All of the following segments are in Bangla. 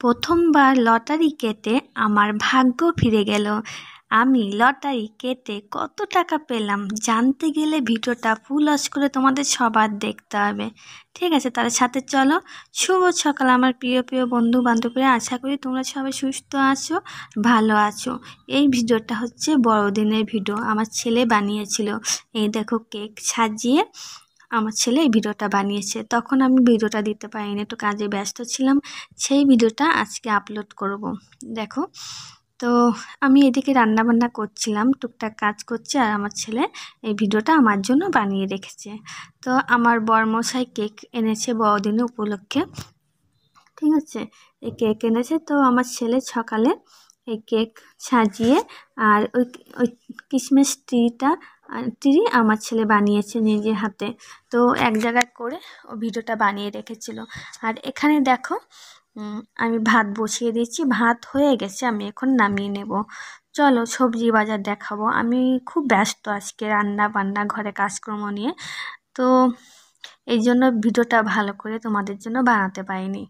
প্রথমবার লটারি কেটে আমার ভাগ্য ফিরে গেল। আমি লটারি কেটে কত টাকা পেলাম জানতে গেলে ভিডিওটা ফুল ওয়াচ করে তোমাদের সবার দেখতে হবে। ঠিক আছে, তার সাথে চলো। শুভ সকাল আমার প্রিয় প্রিয় বন্ধু বান্ধবীরা আশা করি তোমরা সবাই সুস্থ আছো, ভালো আছো। এই ভিডিওটা হচ্ছে বড়দিনের ভিডিও আমার ছেলে বানিয়েছিল। এই দেখো কেক সাজিয়ে আমার ছেলে এই ভিডিওটা বানিয়েছে। তখন আমি ভিডিওটা দিতে পারিনি, একটু কাজে ব্যস্ত ছিলাম। সেই ভিডিওটা আজকে আপলোড করব। দেখো, তো আমি এদিকে রান্না বান্না করছিলাম, টুকটাক কাজ করছি, আর আমার ছেলে এই ভিডিওটা আমার জন্য বানিয়ে রেখেছে। তো আমার বরমশাই কেক এনেছে বড়দিনের উপলক্ষে। ঠিক আছে, এই কেক এনেছে। তো আমার ছেলে সকালে এই কেক সাজিয়ে আর ওই ওই কিশমিশ ট্রিটা ট্রি আমার ছেলে বানিয়েছে নিজের হাতে। তো এক জায়গায় করে ও ভিডিওটা বানিয়ে রেখেছিল। আর এখানে দেখো আমি ভাত বসিয়ে দিয়েছি। ভাত হয়ে গেছে, আমি এখন নামিয়ে নেব। চলো সবজি বাজার দেখাবো। আমি খুব ব্যস্ত আজকে রান্না বান্না, ঘরে কাজকর্ম নিয়ে। তো এই জন্য ভিডিওটা ভালো করে তোমাদের জন্য বানাতে পারিনি।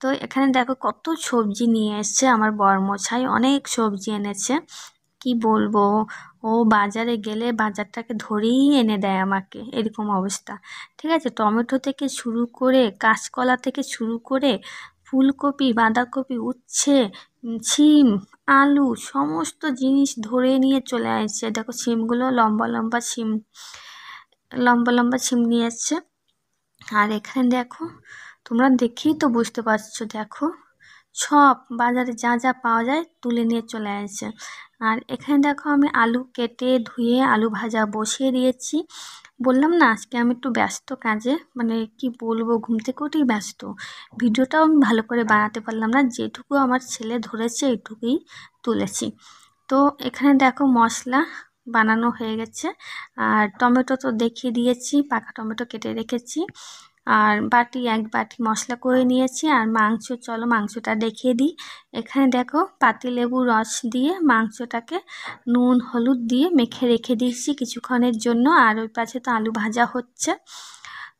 তো এখানে দেখো কত সবজি নিয়ে এসছে আমার বর্মছাই অনেক সবজি এনেছে। কি বলব? ও বাজারে গেলে বাজারটাকে ধরেই এনে দেয় আমাকে, এরকম অবস্থা। ঠিক আছে? টমেটো থেকে শুরু করে, কাঁচকলা থেকে শুরু করে, ফুলকপি, বাঁধাকপি, উচ্ছে শিম আলু, সমস্ত জিনিস ধরে নিয়ে চলে আসছে। দেখো শিমগুলো লম্বা লম্বা শিম লম্বা লম্বা শিম নিয়ে এসছে আর এখানে দেখো, তোমরা দেখেই তো বুঝতে পারছ, দেখো। সব বাজারে যা যা পাওয়া যায় তুলে নিয়ে চলে আসছে। আর এখানে দেখো আমি আলু কেটে ধুয়ে আলু ভাজা বসিয়ে দিয়েছি। বললাম না, আজকে আমি একটু ব্যস্ত কাজে মানে কি বলব, ঘুম থেকে উঠেই ব্যস্ত। ভিডিওটাও আমি ভালো করে বানাতে পারলাম না, যেটুকু আমার ছেলে ধরেছে এইটুকুই তুলেছি। তো এখানে দেখো মশলা বানানো হয়ে গেছে। আর টমেটো তো দেখিয়ে দিয়েছি, পাকা টমেটো কেটে রেখেছি। আর বাটি, এক বাটি মশলা করে নিয়েছি আর মাংস, চলো মাংসটা দেখিয়ে দিই। এখানে দেখো পাতি লেবু রস দিয়ে মাংসটাকে নুন, হলুদ দিয়ে মেখে রেখে দিয়েছি কিছুক্ষণের জন্য আর ওই পাশে তো আলু ভাজা হচ্ছে।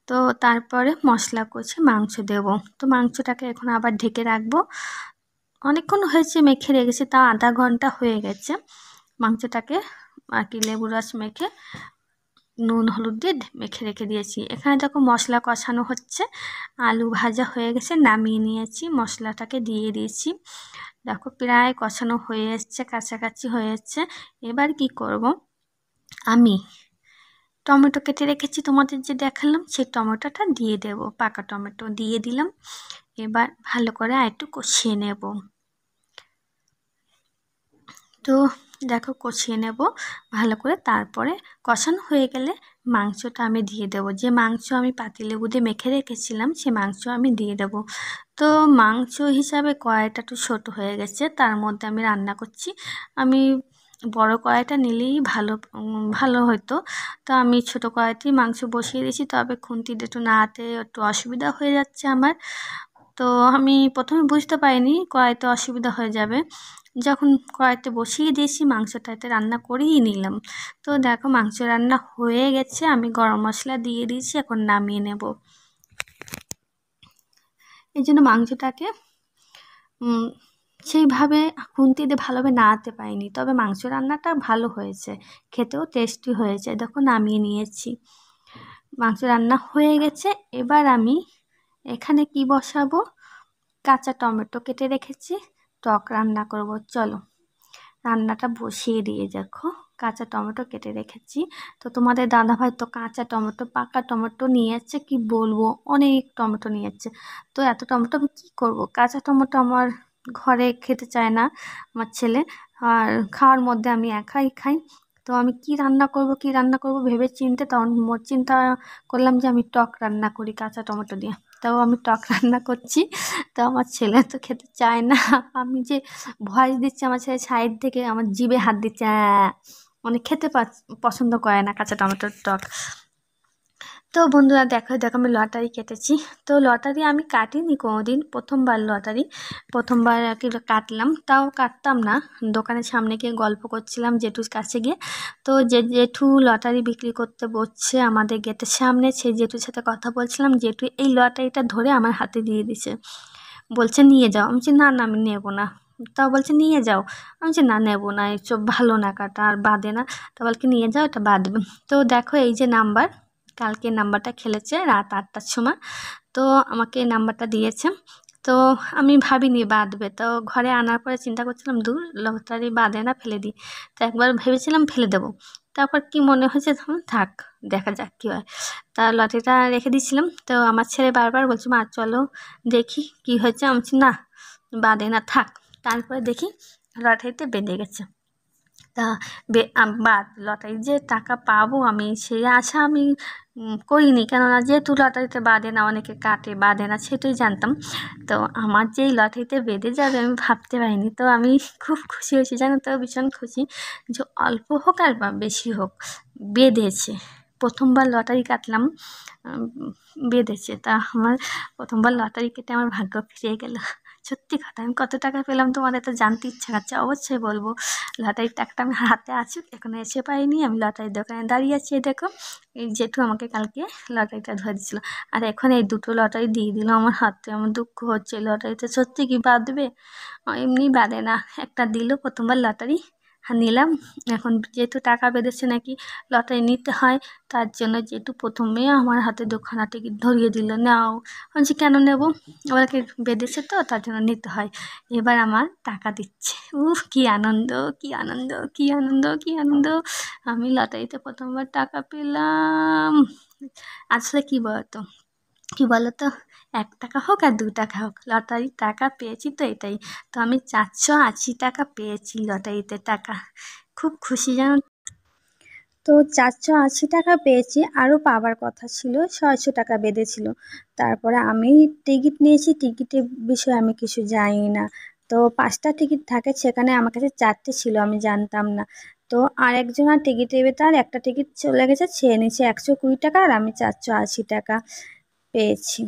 তো তারপরে মশলা করছে মাংস দেব। তো মাংসটাকে এখন আবার ঢেকে রাখব। অনেকক্ষণ হয়েছে মেখে রেখেছি, তাও আধা ঘণ্টা হয়ে গেছে। মাংসটাকে আর কি লেবু রস মেখে নুন, হলুদ, দিয়ে মেখে রেখে দিয়েছি। এখানে দেখো মশলা কষানো হচ্ছে। আলু ভাজা হয়ে গেছে, নামিয়ে নিয়েছি, মশলাটাকে দিয়ে দিয়েছি। দেখো প্রায় কষানো হয়ে এসছে, কাছাকাছি হয়ে এসছে। এবার কি করব? আমি টমেটো কেটে রেখেছি, তোমাদের যে দেখালাম, সেই টমেটোটা দিয়ে দেব, পাকা টমেটো দিয়ে দিলাম। এবার ভালো করে আর একটু কষিয়ে নেব। তো দেখো কষিয়ে নেব। ভালো করে তারপরে কষানো হয়ে গেলে মাংসটা আমি দিয়ে দেবো। যে মাংস আমি পাতিলেবু দিয়ে মেখে রেখেছিলাম, সে মাংস আমি দিয়ে দেব। তো মাংস হিসাবে কড়াইটা একটু ছোটো হয়ে গেছে, তার মধ্যে আমি রান্না করছি। আমি বড় কড়াইটা নিলেই ভালো ভালো হতো। তো আমি ছোটো কড়াইতেই মাংস বসিয়ে দিয়েছি, তবে খুন্তিতে একটু নাড়াতে একটু অসুবিধা হয়ে যাচ্ছে আমার। তো আমি প্রথমে বুঝতে পারিনি কড়াইতে অসুবিধা হয়ে যাবে। যখন কড়াইতে বসিয়ে দিয়েছি মাংসটাতে রান্না করেই নিলাম। তো দেখো, মাংস রান্না হয়ে গেছে। আমি গরম মশলা দিয়ে দিয়েছি, এখন নামিয়ে নেব। এই জন্য মাংসটাকে সেইভাবে খুন্তিতে ভালোভাবে নাড়াতে পাইনি তবে মাংস রান্নাটা ভালো হয়েছে। খেতেও টেস্টি হয়েছে। দেখো, নামিয়ে নিয়েছি। মাংস রান্না হয়ে গেছে। এবার আমি এখানে কি বসাবো? কাঁচা টমেটো কেটে রেখেছি। টক রান্না করব, চলো। রান্নাটা বসিয়ে দিয়ে দেখো, কাঁচা টমেটো কেটে রেখেছি। তো তোমাদের দাদাভাই তো কাঁচা টমেটো, পাকা টমেটো নিয়ে যাচ্ছে কি বলব? অনেক টমেটো নিয়ে যাচ্ছে তো এত টমেটো আমি কী করব? কাঁচা টমেটো আমার ঘরে খেতে চায় না, আমার ছেলে। আর খাওয়ার মধ্যে আমি একাই খাই। তো আমি কি রান্না করব, কি রান্না করব ভেবে চিনতে, তখন চিন্তা করলাম যে আমি টক রান্না করি কাঁচা টমেটো দিয়ে। তাও আমি টক রান্না করছি। তো আমার ছেলে তো খেতে চায় না। আমি যে ভয়েস দিচ্ছি, আমার ছেলে সাইড থেকে আমার জিবে হাত দিচ্ছে মানে খেতে পছন্দ করে না কাঁচা টমেটোর টক। তো বন্ধুরা দেখো দেখো আমি লটারি কেটেছি। তো লটারি আমি কাটিনি কোনোদিন, প্রথমবার লটারি। প্রথমবার আর কি কাটলাম, তাও কাটতাম না। দোকানের সামনে গিয়ে গল্প করছিলাম জেঠুর কাছে গিয়ে। তো যে জেঠু লটারি বিক্রি করতে বসছে আমাদের গেটের সামনে, সেই জেঠুর সাথে কথা বলছিলাম, জেঠু এই লটারিটা ধরে আমার হাতে দিয়ে দিছে বলছে, নিয়ে যাও। আমি না না, আমি নেব না। তাও বলছে, নিয়ে যাও। আমি বলছি, না, নেব না এইসব ভালো না কাটা, আর বাঁধে না। তো বলকে নিয়ে যাও, এটা বাঁধবে তো দেখো, এই যে নাম্বার কালকে নাম্বারটা খেলেছে রাত আটটার সময়। তো আমাকে নাম্বারটা দিয়েছে। তো আমি ভাবিনি বাঁধবে। তো ঘরে আনার পরে চিন্তা করছিলাম দূর লটারি বাঁধে না, ফেলে দিই। তো একবার ভেবেছিলাম ফেলে দেবো। তারপর কি মনে হয়েছে তখন থাক, দেখা যাক কী হয়। তা লটারিটা রেখে দিয়েছিলাম। তো আমার ছেলে বারবার বলছে, মা, চলো দেখি কি হয়েছে। আমি না, বাঁধে না, থাক। তারপরে দেখি লটারিতে বেঁধে গেছে। তা বা লটারির যে টাকা পাবো আমি সেই আশা আমি করিনি। কেননা যেহেতু লটারিতে বাঁধে না, অনেকে কাটে বাঁধে না, সেটাই জানতাম। তো আমার যেই লটারিতে বেঁধে যাবে, আমি ভাবতে পারিনি। তো আমি খুব খুশি হয়েছি, জানো তো, ভীষণ খুশি যে অল্প হোক আর বা বেশি হোক, বেঁধেছে। প্রথমবার লটারি কাটলাম বেঁধেছে। তা আমার প্রথমবার লটারি কেটে আমার ভাগ্য ফিরে গেল। সত্যি কথা, আমি কত টাকা পেলাম তোমাদের তো জানতে ইচ্ছা করছে, অবশ্যই বলব। লটারির টাকাটা আমি হাতে আছি, এখনও এসে পাইনি, আমি লটারির দোকানে দাঁড়িয়ে আছি দেখো। এই জেঠু আমাকে কালকে লটারিটা ধরে দিয়েছিলো। আর এখন এই দুটো লটারি দিয়ে দিল আমার হাতে, আমার দুঃখ হচ্ছে লটারিতে সত্যি কি বাঁধবে? এমনি বাঁধে না, একটা দিল, প্রথমবার লটারি নিলাম। এখন যেহেতু টাকা বেঁধেছে নাকি লটারি নিতে হয়, তার জন্য যেহেতু প্রথমে আমার হাতে দোকানা টিকিট ধরিয়ে দিল, নাও। বলছি, কেন নেব? আমাকে বেঁধেছে তো, তার জন্য নিতে হয়। এবার আমার টাকা দিচ্ছে। উফ, কী আনন্দ কী আনন্দ কী আনন্দ কী আনন্দ। আমি লটারিতে প্রথমবার টাকা পেলাম। আসলে কী বলতো কী বলতো? এক টাকা হোক আর দু টাকা হোক, লটারির টাকা পেয়েছি তো এটাই। তো আমি চারশো আশি টাকা পেয়েছি লটারিতে টাকা। খুব খুশি জানো তো? চারশো আশি টাকা পেয়েছি, আরও পাওয়ার কথা ছিল, ছয়শো টাকা বেঁধেছিল। তারপরে আমি টিকিট নিয়েছি, টিকিটের বিষয়ে আমি কিছু জানি না। তো পাঁচটা টিকিট থাকে, সেখানে আমার কাছে চারটে ছিল, আমি জানতাম না। তো আরেকজন আর টিকিট নেবে তার একটা টিকিট চলে গেছে ছেয়ে নিয়েছে একশো কুড়ি টাকা, আর আমি চারশো আশি টাকা পেয়েছি।